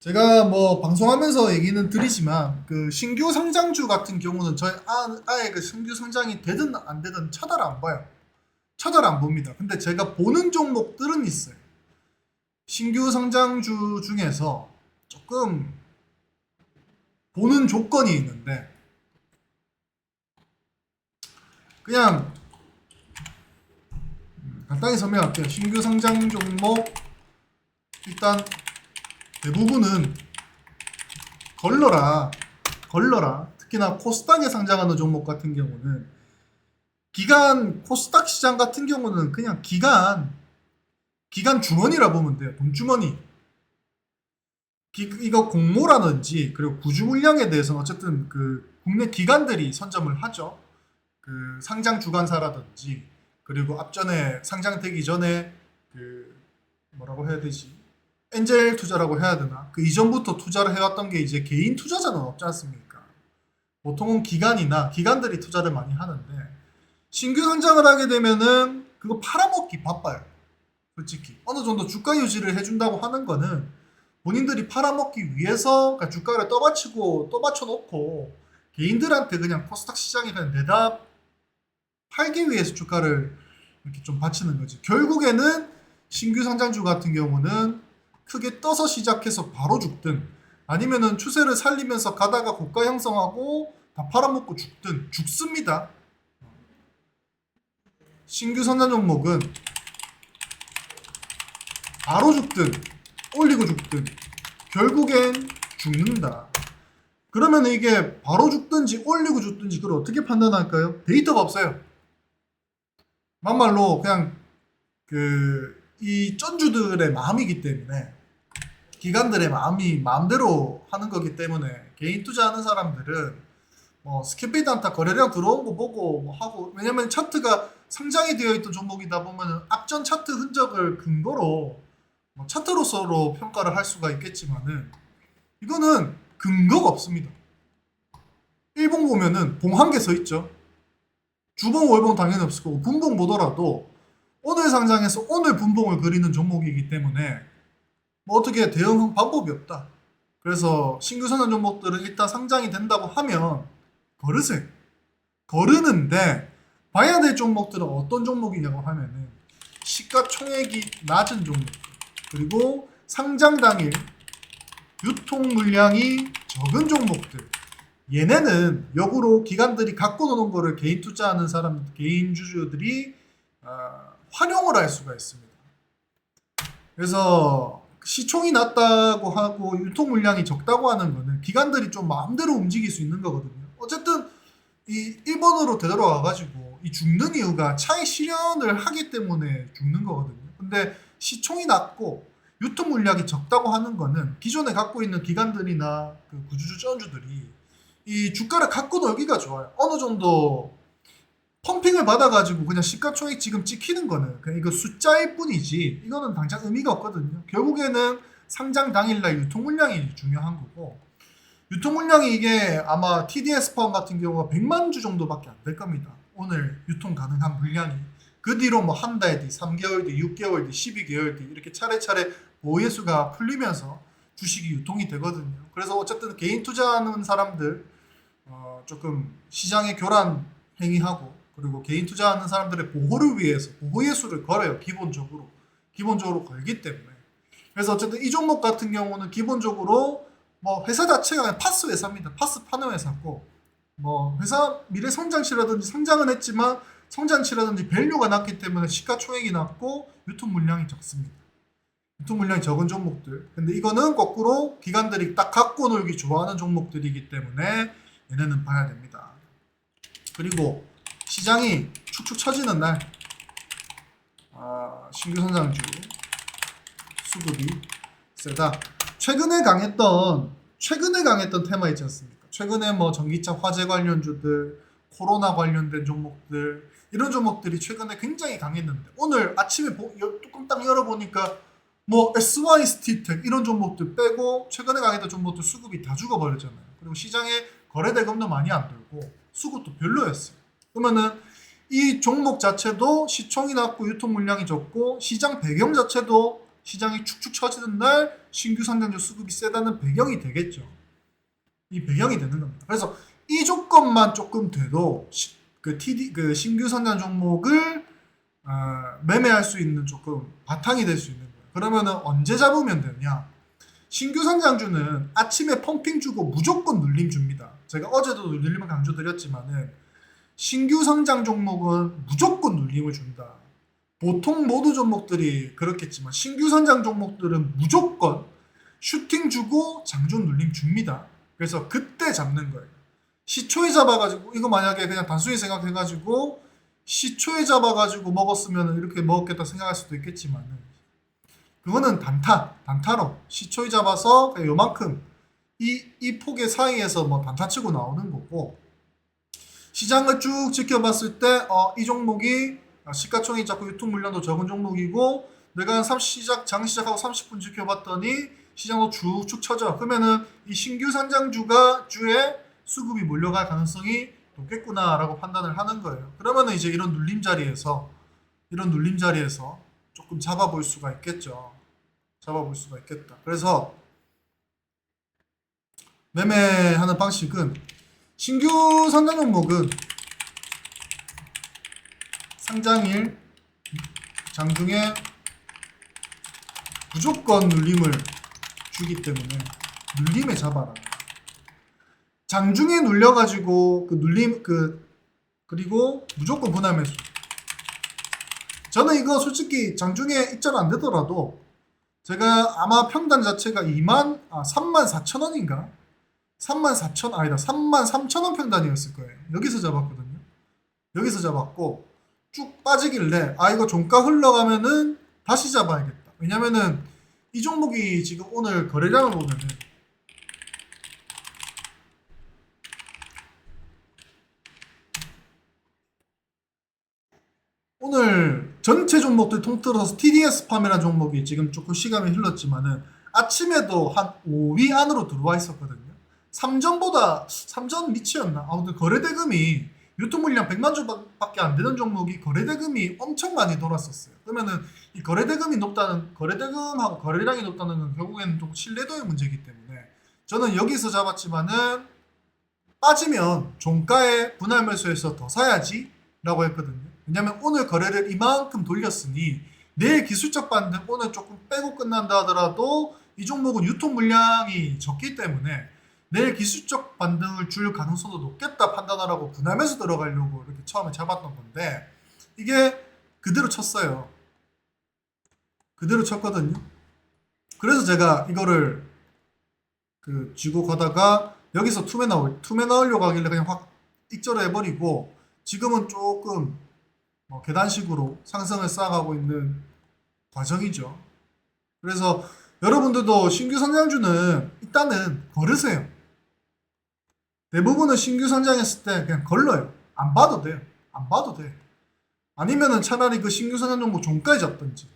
제가 뭐 방송하면서 얘기는 드리지만 그 신규 상장주 같은 경우는 저희 아, 아예 그 신규 상장이 되든 안 되든 쳐다를 안 봐요. 쳐다를 안 봅니다. 근데 제가 보는 종목들은 있어요. 신규 상장주 중에서 조금 보는 조건이 있는데 그냥 음, 간단히 설명할게요. 신규 상장 종목 일단 대부분은 걸러라 걸러라. 특히나 코스닥에 상장하는 종목 같은 경우는 기간 코스닥 시장 같은 경우는 그냥 기간 기간 주머니라 보면 돼요. 돈 주머니. 기- 이거 공모라든지 그리고 구주 물량에 대해서는 어쨌든 그 국내 기관들이 선점을 하죠. 그 상장 주관사라든지 그리고 앞전에 상장되기 전에 그 뭐라고 해야 되지 엔젤 투자라고 해야 되나? 그 이전부터 투자를 해왔던 게 이제 개인 투자자는 없지 않습니까? 보통은 기관이나 기관들이 투자를 많이 하는데 신규 상장을 하게 되면은 그거 팔아먹기 바빠요. 솔직히 어느 정도 주가 유지를 해준다고 하는 거는 본인들이 팔아먹기 위해서 그러니까 주가를 떠받치고 떠받쳐 놓고 개인들한테 그냥 코스닥 시장에 그냥 내다 팔기 위해서 주가를 이렇게 좀 바치는 거지. 결국에는 신규 상장주 같은 경우는 크게 떠서 시작해서 바로 죽든 아니면은 추세를 살리면서 가다가 고가 형성하고 다 팔아먹고 죽든 죽습니다. 신규 선전 종목은 바로 죽든 올리고 죽든 결국엔 죽는다. 그러면 이게 바로 죽든지 올리고 죽든지 그걸 어떻게 판단할까요? 데이터가 없어요. 막말로 그냥 그 이 쩐주들의 마음이기 때문에 기관들의 마음이 마음대로 하는 거기 때문에 개인 투자하는 사람들은 뭐 스캔비 단타 거래량 들어온 거 보고 뭐 하고 왜냐면 차트가 상장이 되어 있던 종목이다 보면 앞전 차트 흔적을 근거로 뭐 차트로서로 평가를 할 수가 있겠지만은 이거는 근거가 없습니다. 일봉 보면은 봉 한 개 서 있죠. 주봉 월봉 당연히 없을 거고 분봉 보더라도 오늘 상장에서 오늘 분봉을 그리는 종목이기 때문에 뭐 어떻게 대응 방법이 없다. 그래서 신규 선언 종목들은 일단 상장이 된다고 하면 거르세요. 거르는데 봐야 될 종목들은 어떤 종목이냐고 하면은 시가총액이 낮은 종목들 그리고 상장 당일 유통 물량이 적은 종목들 얘네는 역으로 기관들이 갖고 노는 거를 개인 투자하는 사람 개인 주주들이 어, 활용을 할 수가 있습니다. 그래서 시총이 낮다고 하고 유통 물량이 적다고 하는 거는 기관들이 좀 마음대로 움직일 수 있는 거거든요. 어쨌든 이 1번으로 되돌아와 가지고 이 죽는 이유가 차익 실현을 하기 때문에 죽는 거거든요. 근데 시총이 낮고 유통 물량이 적다고 하는 거는 기존에 갖고 있는 기관들이나 그 구주주 전주들이 이 주가를 갖고 놀기가 좋아요. 어느 정도 펌핑을 받아가지고 그냥 시가총액 지금 찍히는 거는 그냥 이거 숫자일 뿐이지 이거는 당장 의미가 없거든요. 결국에는 상장 당일날 유통 물량이 중요한 거고 유통 물량이 이게 아마 TDS 펀 같은 경우가 100만 주 정도밖에 안 될 겁니다. 오늘 유통 가능한 물량이 그 뒤로 뭐 한 달 뒤, 3개월 뒤, 6개월 뒤, 12개월 뒤 이렇게 차례차례 보유수가 풀리면서 주식이 유통이 되거든요. 그래서 어쨌든 개인 투자하는 사람들 어, 조금 시장에 교란 행위하고 그리고 개인 투자하는 사람들의 보호를 위해서 보호 예수를 걸어요 기본적으로. 기본적으로 걸기 때문에. 그래서 어쨌든 이 종목 같은 경우는 기본적으로 뭐 회사 자체가 그냥 파스 회사입니다. 파스 파는 회사고 뭐 회사 미래 성장치라든지 상장은 했지만 성장치라든지 밸류가 낮기 때문에 시가총액이 낮고 유통 물량이 적습니다. 유통 물량이 적은 종목들. 근데 이거는 거꾸로 기관들이 딱 갖고 놀기 좋아하는 종목들이기 때문에 얘네는 봐야 됩니다. 그리고 시장이 축축 처지는 날 아, 신규 선장주 수급이 세다. 최근에 강했던 최근에 강했던 테마 있지 않습니까? 최근에 뭐 전기차 화재 관련주들, 코로나 관련된 종목들 이런 종목들이 최근에 굉장히 강했는데 오늘 아침에 뚜껑 딱 열어보니까 뭐 SY 스티텍 이런 종목들 빼고 최근에 강했던 종목들 수급이 다 죽어버렸잖아요. 그리고 시장에 거래 대금도 많이 안 돌고 수급도 별로였어요. 그러면은 이 종목 자체도 시총이 낮고 유통 물량이 적고 시장 배경 자체도 시장이 축축 처지는 날 신규 상장주 수급이 세다는 배경이 되겠죠. 이 배경이 되는 겁니다. 그래서 이 조건만 조금 돼도 시- 그 TD 그 신규 상장 종목을 어, 매매할 수 있는 조금 바탕이 될 수 있는 거예요. 그러면은 언제 잡으면 되냐? 신규 상장주는 아침에 펌핑 주고 무조건 눌림 줍니다. 제가 어제도 눌림을 강조드렸지만은 신규 상장 종목은 무조건 눌림을 준다. 보통 모든 종목들이 그렇겠지만 신규 상장 종목들은 무조건 슈팅 주고 장중 눌림 줍니다. 그래서 그때 잡는 거예요. 시초에 잡아가지고 이거 만약에 그냥 단순히 생각해가지고 시초에 잡아가지고 먹었으면 이렇게 먹었겠다 생각할 수도 있겠지만은 그거는 단타, 단타로 시초에 잡아서 요만큼 이, 이 폭의 사이에서 뭐 단타 치고 나오는 거고 시장을 쭉 지켜봤을 때, 어, 이 종목이 시가총액 잡고 유통 물량도 적은 종목이고, 내가 한 30, 시작, 장 시작하고 30분 지켜봤더니, 시장도 쭉쭉 쳐져. 그러면은 이 신규 상장주가 주에 수급이 몰려갈 가능성이 높겠구나라고 판단을 하는 거예요. 그러면은 이제 이런 눌림 자리에서, 이런 눌림 자리에서 조금 잡아볼 수가 있겠죠. 잡아볼 수가 있겠다. 그래서 매매하는 방식은 신규 상장 종목은 상장일 장중에 무조건 눌림을 주기 때문에 눌림에 잡아라. 장중에 눌려가지고 그 눌림 그 그리고 무조건 분할 매수. 저는 이거 솔직히 장중에 입절 안 되더라도 제가 아마 평단 자체가 2만 아 3만 4천 원인가 3만 4천 아니다 3만 3천 원 평단이었을 거예요. 여기서 잡았거든요. 여기서 잡았고 쭉 빠지길래 아 이거 종가 흘러가면은 다시 잡아야겠다. 왜냐면은 이 종목이 지금 오늘 거래량을 보면은 오늘 전체 종목들 통틀어서 TDS 팜이라는 종목이 지금 조금 시간이 흘렀지만은 아침에도 한 5위 안으로 들어와 있었거든요. 3전보다 3전 미치였나? 아무튼 거래대금이 유통 물량 100만 주밖에 안 되는 종목이 거래대금이 엄청 많이 돌았었어요. 그러면은 이 거래대금이 높다는 거래대금하고 거래량이 높다는 건 결국에는 좀 신뢰도의 문제이기 때문에 저는 여기서 잡았지만은 빠지면 종가에 분할 매수해서 더 사야지라고 했거든요. 왜냐면 오늘 거래를 이만큼 돌렸으니 내일 기술적 반등 오늘 조금 빼고 끝난다 하더라도 이 종목은 유통 물량이 적기 때문에 내일 기술적 반등을 줄 가능성도 높겠다 판단하라고 분할매수 들어가려고 이렇게 처음에 잡았던 건데 이게 그대로 쳤어요. 그대로 쳤거든요. 그래서 제가 이거를 그 쥐고 가다가 여기서 투매 나올 투매 나오려고 하길래 그냥 확 익절을 해버리고 지금은 조금 뭐 계단식으로 상승을 쌓아가고 있는 과정이죠. 그래서 여러분들도 신규 상장주는 일단은 걸으세요. 대부분은 신규 상장했을 때 그냥 걸러요. 안 봐도 돼요. 안 봐도 돼. 아니면은 차라리 그 신규 상장 종목 종가에 잡든지.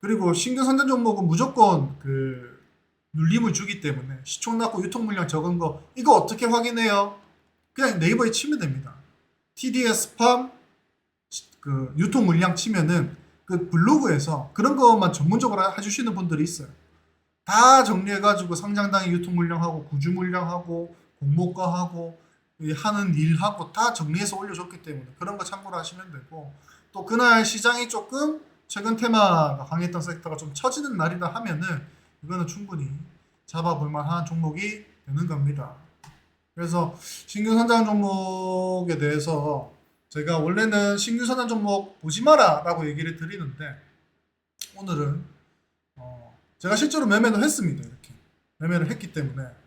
그리고 신규 상장 종목은 무조건 그 눌림을 주기 때문에 시총 낮고 유통 물량 적은 거 이거 어떻게 확인해요? 그냥 네이버에 치면 됩니다. TDS 팜 그 유통 물량 치면은 그 블로그에서 그런 것만 전문적으로 해주시는 분들이 있어요. 다 정리해가지고 상장당의 유통 물량하고 구주 물량하고 공모가하고 이 하는 일하고 다 정리해서 올려줬기 때문에 그런 거 참고로 하시면 되고 또 그날 시장이 조금 최근 테마가 강했던 섹터가 좀 처지는 날이다 하면은 이거는 충분히 잡아볼 만한 종목이 되는 겁니다. 그래서 신규 선장 종목에 대해서 제가 원래는 신규 선장 종목 보지 마라라고 얘기를 드리는데 오늘은 어 제가 실제로 매매를 했습니다. 이렇게 매매를 했기 때문에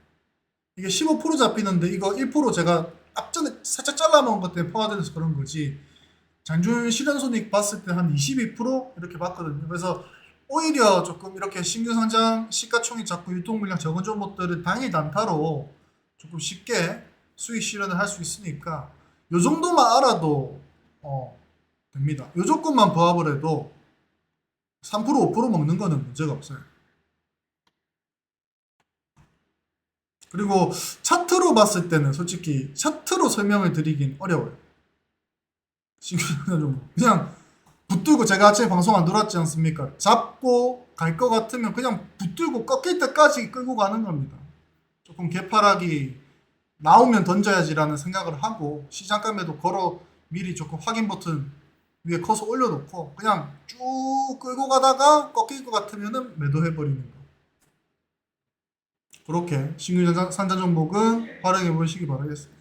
이게 15% 잡히는데 이거 1% 제가 앞전에 살짝 잘라놓은 것 때문에 포화돼서 그런 거지 장중 실현손익 봤을 때 한 22% 이렇게 봤거든요. 그래서 오히려 조금 이렇게 신규 상장 시가총액 잡고 유통 물량 적은 종목들은 당일 단타로 조금 쉽게 수익 실현을 할 수 있으니까 요 정도만 알아도 어, 됩니다. 요 조건만 부합을 해도 3% 5% 먹는 거는 문제가 없어요. 그리고 차트로 봤을 때는 솔직히 차트로 설명을 드리긴 어려워요. 종목 그냥 붙들고 제가 아침에 방송 안 들어왔지 않습니까? 잡고 갈 것 같으면 그냥 붙들고 꺾일 때까지 끌고 가는 겁니다. 조금 개파락이 나오면 던져야지라는 생각을 하고 시장감에도 걸어 미리 조금 확인 버튼 위에 커서 올려놓고 그냥 쭉 끌고 가다가 꺾일 것 같으면은 매도해버리는 거. 그렇게 신규 산자 종목은 활용해 보시기 바라겠습니다.